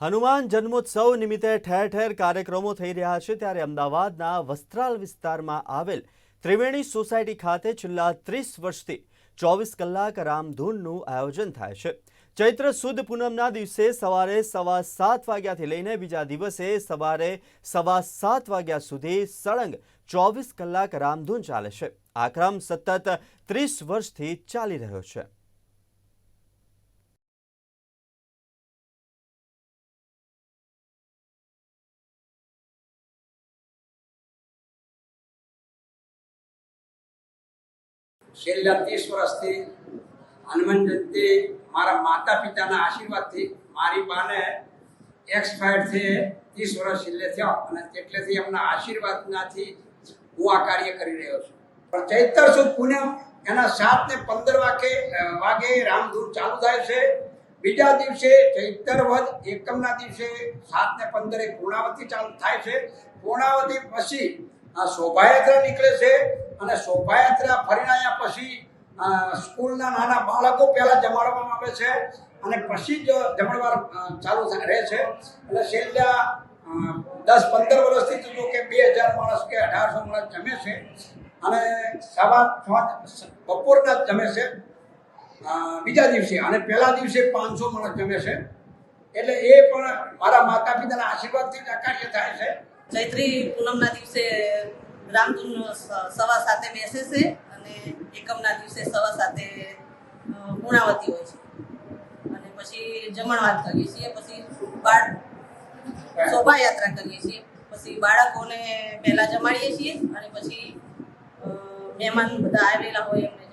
હનુમાન જન્મોત્સવ નિમિત્તે ઠેર ઠેર કાર્યક્રમો થઈ રહ્યા છે ત્યારે અમદાવાદના વસ્ત્રાલ વિસ્તારમાં આવેલ ત્રિવેણી સોસાયટી ખાતે છેલ્લા ત્રીસ વર્ષથી ચોવીસ કલાક રામધૂનનું આયોજન થાય છે. ચૈત્ર સુદ પૂનમના દિવસે સવારે સવા સાત વાગ્યાથી લઈને બીજા દિવસે સવારે સવા સાત વાગ્યા સુધી સળંગ ચોવીસ કલાક રામધૂન ચાલે છે. આ ક્રમ સતત ત્રીસ વર્ષથી ચાલી રહ્યો છે. છેલ્લા ત્રીસ વર્ષથી હનુમાન જયંતિ મારા માતા પિતાના આશીર્વાદથી મારી બાને એક્સપાયર થઈ ત્રીસ વર્ષ છેલ્લે થયા અને તેટલેથી એમના આશીર્વાદનાથી હું આ કાર્ય કરી રહ્યો છું. પણ ચૈતર સુદ પૂનમ, એના સાત ને પંદર વાગે વાગે રામધૂન ચાલુ થાય છે. બીજા દિવસે ચૈતર વધ એકમના દિવસે સાત ને પંદરે પૂર્ણાવતી ચાલુ થાય છે. પૂર્ણાવતી પછી આ શોભાયાત્રા નીકળે છે. અને શોભાયાત્રા ફરીને આવ્યા પછી સ્કૂલના નાના બાળકો પહેલાં જમાડવામાં આવે છે અને પછી જ જમણવાર ચાલુ રહે છે. એટલે છેલ્લા દસ પંદર વર્ષથી જો કે બે હજાર માણસ કે અઢારસો માણસ જમે છે અને સવા છ બપોરના જમે છે. બીજા દિવસે અને પહેલા દિવસે પાંચસો માણસ જમે છે. એટલે એ પણ મારા માતા પિતાના આશીર્વાદથી જ આ થાય છે. ચૈત્રી પૂનમના દિવસે સ- સવા સાતે બેસે છે અને એકમના દિવસે સવા અ, પૂર્ણાવતી હોય છે. અને પછી જમણવાર કરીએ છીએ પછી બાળ શોભાયાત્રા કરીએ છીએ પછી બાળકોને પહેલાં જમાડીએ છીએ અને પછી મહેમાન બધા આવેલા હોય એમને